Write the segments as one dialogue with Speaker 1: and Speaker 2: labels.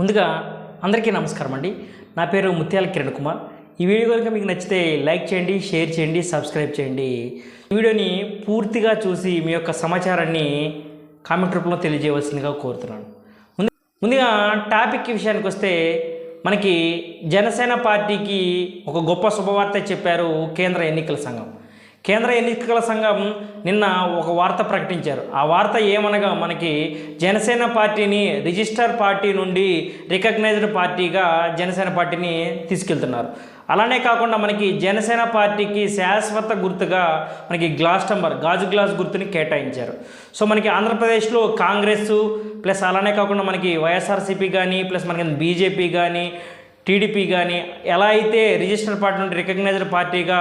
Speaker 1: ముందుగా అందరికీ నమస్కారం అండి. నా పేరు ముత్యాల కిరణ్ కుమార్. ఈ వీడియో కనుక మీకు నచ్చితే లైక్ చేయండి షేర్ చేయండి సబ్స్క్రైబ్ చేయండి. ఈ వీడియోని పూర్తిగా చూసి మీ యొక్క సమాచారాన్ని కామెంట్ రూపంలో తెలియజేయవలసిందిగా కోరుతున్నాను. ముందు ముందుగా టాపిక్ విషయానికి వస్తే మనకి జనసేన పార్టీకి ఒక గొప్ప శుభవార్త చెప్పారు కేంద్ర ఎన్నికల సంఘం. కేంద్ర ఎన్నికల సంఘం నిన్న ఒక వార్త ప్రకటించారు. ఆ వార్త ఏమనగా మనకి జనసేన పార్టీని రిజిస్టర్ పార్టీ నుండి రికగ్నైజ్డ్ పార్టీగా జనసేన పార్టీని తీసుకెళ్తున్నారు. అలానే కాకుండా మనకి జనసేన పార్టీకి శాశ్వత గుర్తుగా మనకి గ్లాస్ టంబర్ గాజు గ్లాస్ గుర్తుని కేటాయించారు. సో మనకి ఆంధ్రప్రదేశ్లో కాంగ్రెస్ ప్లస్ అలానే కాకుండా మనకి వైఎస్ఆర్సీపీ కానీ ప్లస్ మనకి బీజేపీ కానీ టీడీపీ కానీ ఎలా అయితే రిజిస్టర్ పార్టీ నుండి రికగ్నైజ్డ్ పార్టీగా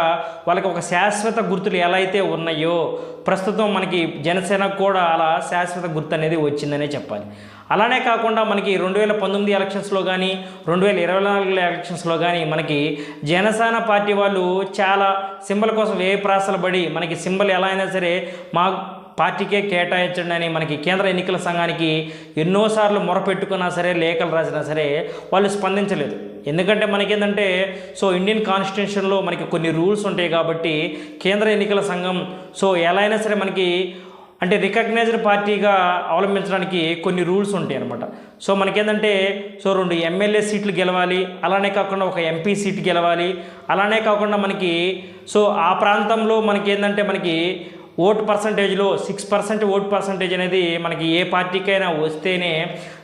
Speaker 1: వాళ్ళకి ఒక శాశ్వత గుర్తులు ఎలా అయితే ఉన్నాయో ప్రస్తుతం మనకి జనసేనకు కూడా అలా శాశ్వత గుర్తు అనేది వచ్చిందనే చెప్పాలి. అలానే కాకుండా మనకి రెండు వేల పంతొమ్మిది ఎలక్షన్స్లో కానీ రెండు వేల ఇరవై నాలుగు ఎలక్షన్స్లో కానీ మనకి జనసేన పార్టీ వాళ్ళు చాలా సింబల్ కోసం ఏ ప్రాసలు పడి మనకి సింబల్ ఎలా అయినా సరే మా పార్టీకే కేటాయించండి అని మనకి కేంద్ర ఎన్నికల సంఘానికి ఎన్నోసార్లు మొరపెట్టుకున్నా సరే లేఖలు రాసినా సరే వాళ్ళు స్పందించలేదు. ఎందుకంటే మనకేంటంటే సో ఇండియన్ కాన్స్టిట్యూషన్లో మనకి కొన్ని రూల్స్ ఉంటాయి కాబట్టి కేంద్ర ఎన్నికల సంఘం సో ఎలా అయినా సరే మనకి అంటే రికగ్నైజ్డ్ పార్టీగా అవలంబించడానికి కొన్ని రూల్స్ ఉంటాయి అనమాట సో మనకేంటంటే సో రెండు ఎమ్మెల్యే సీట్లు గెలవాలి అలానే కాకుండా ఒక ఎంపీ సీట్ గెలవాలి అలానే కాకుండా మనకి సో ఆ ప్రాంతంలో మనకి ఏంటంటే మనకి ఓటు పర్సంటేజ్లో సిక్స్ పర్సెంట్ ఓటు పర్సంటేజ్ అనేది మనకి ఏ పార్టీకైనా వస్తేనే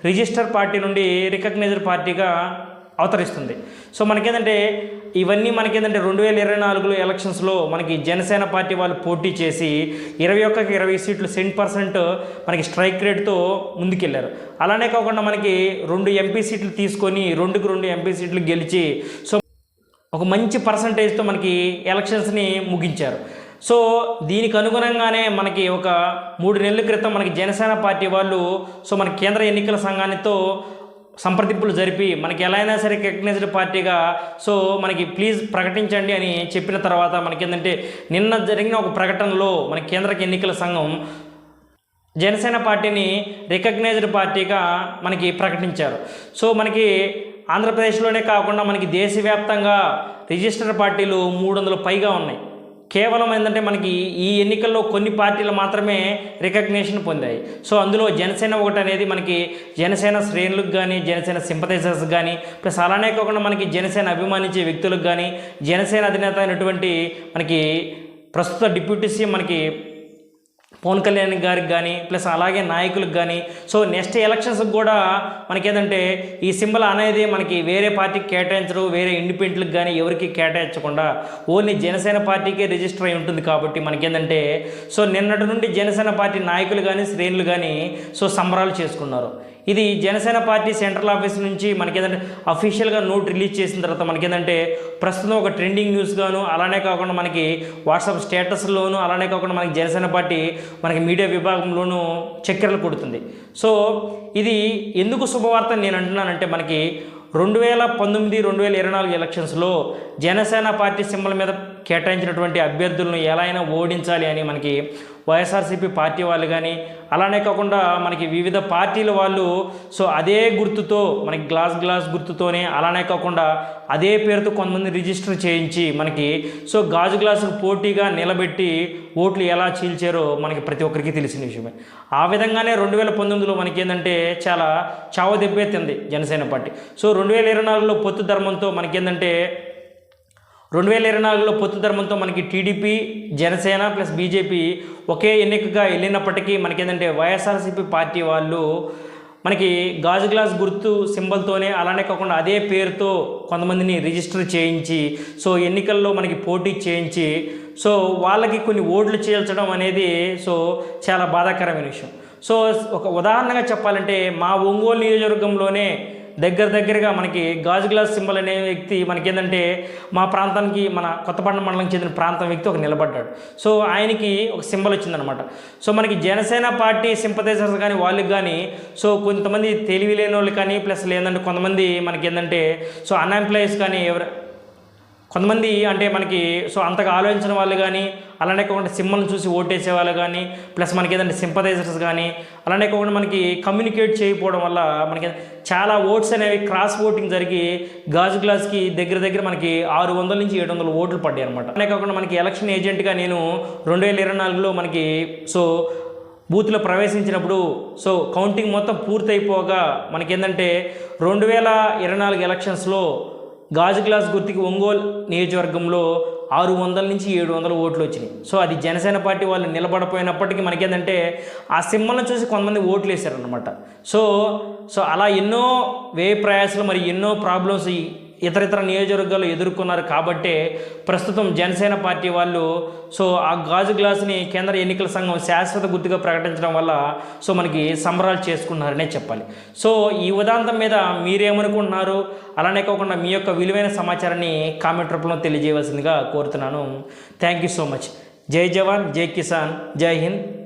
Speaker 1: రిజిస్టర్ పార్టీ నుండి రికగ్నైజ్డ్ పార్టీగా అవతరిస్తుంది. సో మనకేంటంటే ఇవన్నీ మనకేంటంటే రెండు వేల ఇరవై నాలుగులో ఎలక్షన్స్లో మనకి జనసేన పార్టీ వాళ్ళు పోటీ చేసి ఇరవై ఒక్కకి ఇరవై సీట్లు సెంట్ పర్సెంట్ మనకి స్ట్రైక్ రేట్తో ముందుకెళ్ళారు అలానే కాకుండా మనకి రెండు ఎంపీ సీట్లు తీసుకొని రెండుకు రెండు ఎంపీ సీట్లు గెలిచి సో ఒక మంచి పర్సంటేజ్తో మనకి ఎలక్షన్స్ని ముగించారు. సో దీనికి అనుగుణంగానే మనకి ఒక మూడు నెలల క్రితం మనకి జనసేన పార్టీ వాళ్ళు సో మన కేంద్ర ఎన్నికల సంఘానితో సంప్రదింపులు జరిపి మనకి ఎలా అయినా సరే రికగ్నైజ్డ్ పార్టీగా సో మనకి ప్లీజ్ ప్రకటించండి అని చెప్పిన తర్వాత మనకి ఏంటంటే నిన్న జరిగిన ఒక ప్రకటనలో మన కేంద్ర ఎన్నికల సంఘం జనసేన పార్టీని రికగ్నైజ్డ్ పార్టీగా మనకి ప్రకటించారు. సో మనకి ఆంధ్రప్రదేశ్లోనే కాకుండా మనకి దేశవ్యాప్తంగా రిజిస్టర్ పార్టీలు మూడు వందల పైగా ఉన్నాయి. కేవలం ఏంటంటే మనకి ఈ ఎన్నికల్లో కొన్ని పార్టీలు మాత్రమే రికగ్నేషన్ పొందాయి. సో అందులో జనసేన ఒకటి అనేది మనకి జనసేన శ్రేణులకు కానీ జనసేన సింపథైజర్స్ కానీ ప్లస్ అలానే కాకుండా మనకి జనసేన అభిమానించే వ్యక్తులకు కానీ జనసేన అధినేత అయినటువంటి మనకి ప్రస్తుత డిప్యూటీ సీఎం మనకి పవన్ కళ్యాణ్ గారికి కానీ ప్లస్ అలాగే నాయకులకు కానీ సో నెక్స్ట్ ఎలక్షన్స్కి కూడా మనకేంటంటే ఈ సింబల్ అనేది మనకి వేరే పార్టీకి కేటాయించరు వేరే ఇండిపెండెంట్లకు కానీ ఎవరికి కేటాయించకుండా. ఓన్లీ జనసేన పార్టీకే రిజిస్టర్ అయి ఉంటుంది కాబట్టి మనకేంటంటే సో నిన్నటి నుండి జనసేన పార్టీ నాయకులు కానీ శ్రేణులు కానీ సో సంబరాలు చేసుకున్నారు. ఇది జనసేన పార్టీ సెంట్రల్ ఆఫీస్ నుంచి మనకేంటంటే అఫీషియల్గా నోట్ రిలీజ్ చేసిన తర్వాత మనకేంటంటే ప్రస్తుతం ఒక ట్రెండింగ్ న్యూస్గాను అలానే కాకుండా మనకి వాట్సాప్ స్టేటస్లోను అలానే కాకుండా మనకి జనసేన పార్టీ మనకి మీడియా విభాగంలోనూ చక్కెరలు కొడుతుంది. సో ఇది ఎందుకు శుభవార్త నేను అంటున్నానంటే మనకి రెండు వేల పంతొమ్మిది రెండు వేల ఇరవై నాలుగు ఎలక్షన్స్లో జనసేన పార్టీ సింబల్ మీద కేటాయించినటువంటి అభ్యర్థులను ఎలా అయినా ఓడించాలి అని మనకి వైఎస్ఆర్సీపీ పార్టీ వాళ్ళు కానీ అలానే కాకుండా మనకి వివిధ పార్టీల వాళ్ళు సో అదే గుర్తుతో మనకి గ్లాస్ గ్లాస్ గుర్తుతోనే అలానే కాకుండా అదే పేరుతో కొంతమంది రిజిస్టర్ చేయించి మనకి సో గాజు గ్లాసుకు పోటీగా నిలబెట్టి ఓట్లు ఎలా చీల్చారో మనకి ప్రతి ఒక్కరికి తెలిసిన విషయమే. ఆ విధంగానే రెండు వేల పంతొమ్మిదిలో మనకి ఏంటంటే చాలా చావ దెబ్బెత్తింది జనసేన పార్టీ. సో రెండు వేల ఇరవై నాలుగులో పొత్తు ధర్మంతో మనకేంటంటే రెండు వేల ఇరవై నాలుగులో పొత్తు ధర్మంతో మనకి టీడీపీ జనసేన ప్లస్ బీజేపీ ఒకే ఎన్నికగా వెళ్ళినప్పటికీ మనకేంటంటే వైఎస్ఆర్సీపీ పార్టీ వాళ్ళు మనకి గాజు గ్లాస్ గుర్తు సింబల్తోనే అలానే కాకుండా అదే పేరుతో కొంతమందిని రిజిస్టర్ చేయించి సో ఎన్నికల్లో మనకి పోటీ చేయించి సో వాళ్ళకి కొన్ని ఓట్లు చేల్చడం అనేది సో చాలా బాధాకరమైన విషయం. సో ఒక ఉదాహరణగా చెప్పాలంటే మా ఒంగోలు నియోజకవర్గంలోనే దగ్గర దగ్గరగా మనకి గాజు గ్లాస్ సింబల్ అనే వ్యక్తి మనకి ఏంటంటే మా ప్రాంతానికి మన కొత్తపట్నం మండలం చెందిన ప్రాంతం వ్యక్తి ఒక నిలబడ్డాడు. సో ఆయనకి ఒక సింబల్ వచ్చిందనమాట. సో మనకి జనసేన పార్టీ సింపతైజర్స్ కానీ వాళ్ళకి కానీ సో కొంతమంది తెలివి లేని వాళ్ళు కానీ ప్లస్ లేదంటే కొంతమంది మనకి ఏంటంటే సో అన్ఎంప్లాయీస్ కానీ ఎవరు కొంతమంది అంటే మనకి సో అంతగా ఆలోచించిన వాళ్ళు కానీ అలానే కాకుండా సిమ్మల్ని చూసి ఓటేసే వాళ్ళు కానీ ప్లస్ మనకి ఏదంటే సింపథైజర్స్ కానీ అలానే కాకుండా మనకి కమ్యూనికేట్ చేయకపోవడం వల్ల మనకి చాలా ఓట్స్ అనేవి క్రాస్ ఓటింగ్ జరిగి గాజు గ్లాస్కి దగ్గర దగ్గర మనకి ఆరు వందల నుంచి ఏడు వందల ఓట్లు పడ్డాయి అనమాట అలానే కాకుండా మనకి ఎలక్షన్ ఏజెంట్గా నేను రెండు వేల ఇరవై నాలుగులో మనకి సో బూత్లో ప్రవేశించినప్పుడు సో కౌంటింగ్ మొత్తం పూర్తయిపోగా మనకి ఏంటంటే రెండు వేల ఇరవై నాలుగు ఎలక్షన్స్లో గాజు గ్లాస్ గుర్తుకి ఒంగోలు నియోజకవర్గంలో ఆరు వందల నుంచి ఏడు వందల ఓట్లు వచ్చినాయి. సో అది జనసేన పార్టీ వాళ్ళు నిలబడపోయినప్పటికీ మనకేంటంటే ఆ సింహలను చూసి కొంతమంది ఓట్లు వేశారనమాట సో సో అలా ఎన్నో వ్యయ ప్రయాసాలు మరి ఎన్నో ప్రాబ్లమ్స్ ఇతర ఇతర నియోజకవర్గాలు ఎదుర్కొన్నారు కాబట్టే ప్రస్తుతం జనసేన పార్టీ వాళ్ళు సో ఆ గాజు గ్లాసుని కేంద్ర ఎన్నికల సంఘం శాశ్వత గుర్తుగా ప్రకటించడం వల్ల సో మనకి సంబరాలు చేసుకున్నారనే చెప్పాలి. సో ఈ ఉదాంతం మీద మీరేమనుకుంటున్నారు? అలానే కాకుండా మీ యొక్క విలువైన సమాచారాన్ని కామెంట్ రూపంలో తెలియజేయవలసిందిగా కోరుతున్నాను. థ్యాంక్ యూ సో మచ్ జై జవాన్ జై కిసాన్ జై హింద్.